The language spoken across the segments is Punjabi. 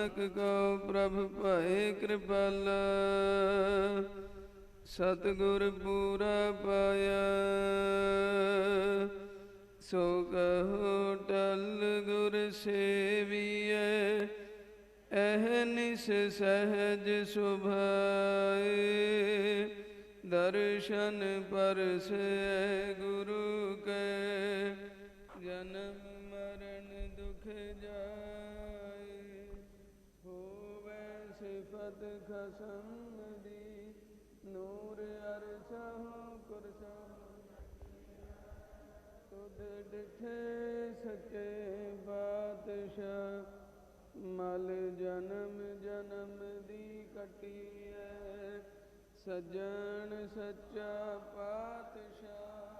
ਨਾਨਕ ਕੋ ਪ੍ਰਭ ਭਏ ਕਿਰਪਾਲ, ਸਤਿਗੁਰ ਪੂਰਾ ਪਾਇਆ। ਸੋ ਕਹੋ ਟਲ ਗੁਰ ਸੇਵੀਐ ਅਹਨਿਸ ਸਹਜ ਸੁਭਾਏ। ਦਰਸ਼ਨ ਪਰਸੈ ਗੁਰੂ ਕੈ ਸਿਫਤ ਖਸਮ ਦੀ ਨੂਰ ਅਰਸ਼ਹੁ ਕੁਰਸਮ ਤੁਧ ਡਿਠੇ ਸਕੇ ਬਾਦਸ਼ਾਹ, ਮਲ ਜਨਮ ਜਨਮ ਦੀ ਕਟੀ ਕਟੀਐ, ਸਜਣ ਸੱਚਾ ਪਾਤਸ਼ਾਹ।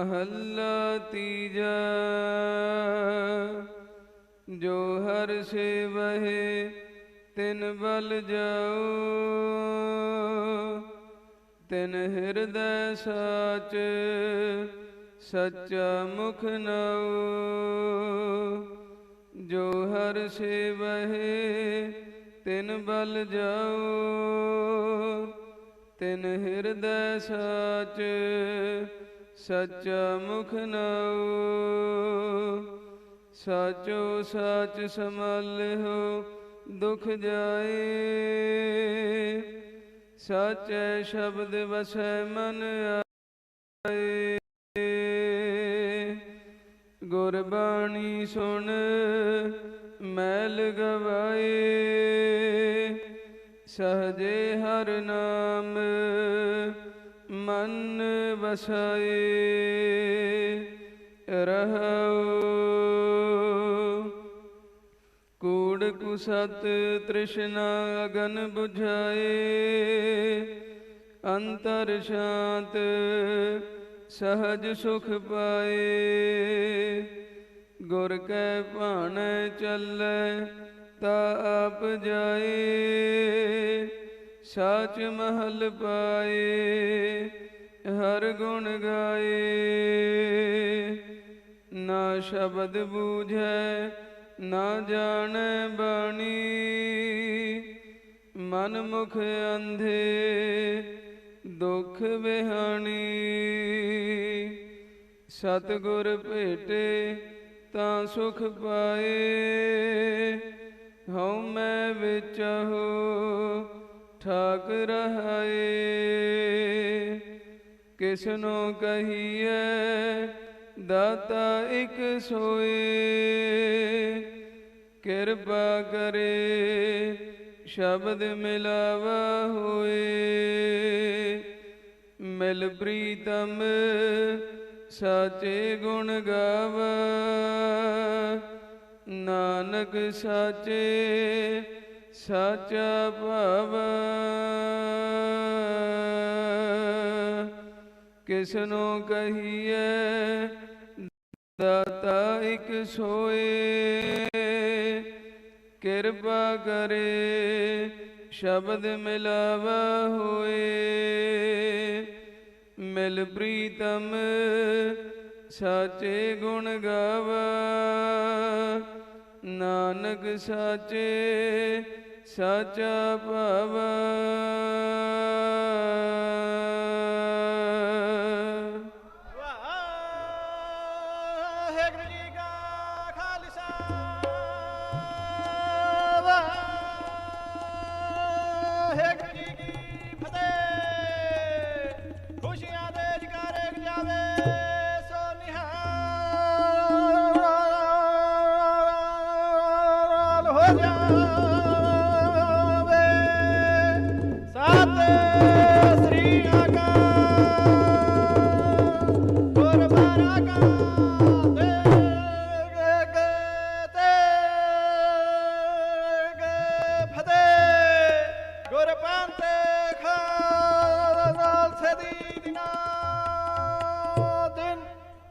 ਮਹੱਲਾ ਤੀਜਾ, ਜੋ ਹਰ ਸੇਵਹਿ ਤਿਨ ਬਲ ਜਾਓ ਤਿਨ ਹਿਰਦੈ ਸਾਚ ਸੱਚਾ ਮੁਖ ਨਾਉ ਜੋ ਹਰ ਸੇਵਹਿ ਤਿਨ ਬਲ ਜਾਓ ਤਿਨ ਹਿਰਦੈ ਸਾਚ ਸੱਚਾ ਮੁਖ ਨਾਉ ਸਾਚੋ ਸਾਚ ਸਮਾਲਿਓ ਦੁਖ ਜਾਏ। ਸਾਚੈ ਸ਼ਬਦ ਵਸੈ ਮਨ ਆਏ। ਗੁਰਬਾਣੀ ਸੁਣ ਮੈਲ ਗਵਾਏ। ਸਹਜੇ ਹਰ ਨਾਮ ਮਨ ਵਸਾਏ, ਰਹੋ। ਕੂੜ ਕੁਸਤ ਤ੍ਰਿਸ਼ਨਾ ਅਗਨ 부ਝਾਏ ਅੰਤਰ ਸ਼ਾਂਤ ਸਹਜ ਸੁਖ ਪਾਏ। ਗੁਰ ਕੈ ਭਾਣੈ ਚੱਲੈ, ਤਾ ਆਪ ਜਾਏ, ਸਾਚ ਮਹਲ ਪਾਏ। ਹਰ ਗੁਣ ਗਾਏ। ਨਾ ਸ਼ਬਦ ਬੂਝੈ, ਨਾ ਜਾਣੈ ਬਾਣੀ। ਮਨ ਮੁਖ ਅੰਧੇ, ਦੁਖ ਬਿਹਾਣੀ। ਸਤਿਗੁਰ ਭੇਟੇ, ਤਾਂ ਸੁਖ ਪਾਏ। ਹਉ ਮੈਂ ਵਿਚਹੁ ਠਾਕ ਰਹਾਏ। ਕਿਸਨੂੰ ਕਹੀਏ ਦਾਤਾ ਇਕ ਸੋਏ। ਕਿਰਪਾ ਕਰੇ, ਸ਼ਬਦ ਮਿਲਾਵਾ ਹੋਏ। ਮਿਲ ਪ੍ਰੀਤਮ, ਸਾਚੇ ਗੁਣ ਗਾਵਾ। ਨਾਨਕ ਸਾਚੇ, ਸਾਚਾ ਭਾਵਾ। ਕਿਸਨੋ ਕਹੀਏ ਦਾਤਾ ਇਕ ਸੋਏ। ਕਿਰਪਾ ਕਰੇ, ਸ਼ਬਦ ਮਿਲਾਵਾ ਹੋਏ। ਮਿਲ ਪ੍ਰੀਤਮ, ਸਾਚੇ ਗੁਣ ਗਾਵਾ। ਨਾਨਕ ਸਾਚੇ, ਸਾਚਾ ਭਾਵਾ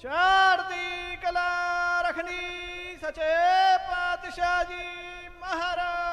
ਚੜ੍ਹਦੀ ਕਲਾ ਰਖਣੀ ਸਚੇ ਪਾਤਸ਼ਾਹ ਜੀ ਮਹਾਰਾਜ।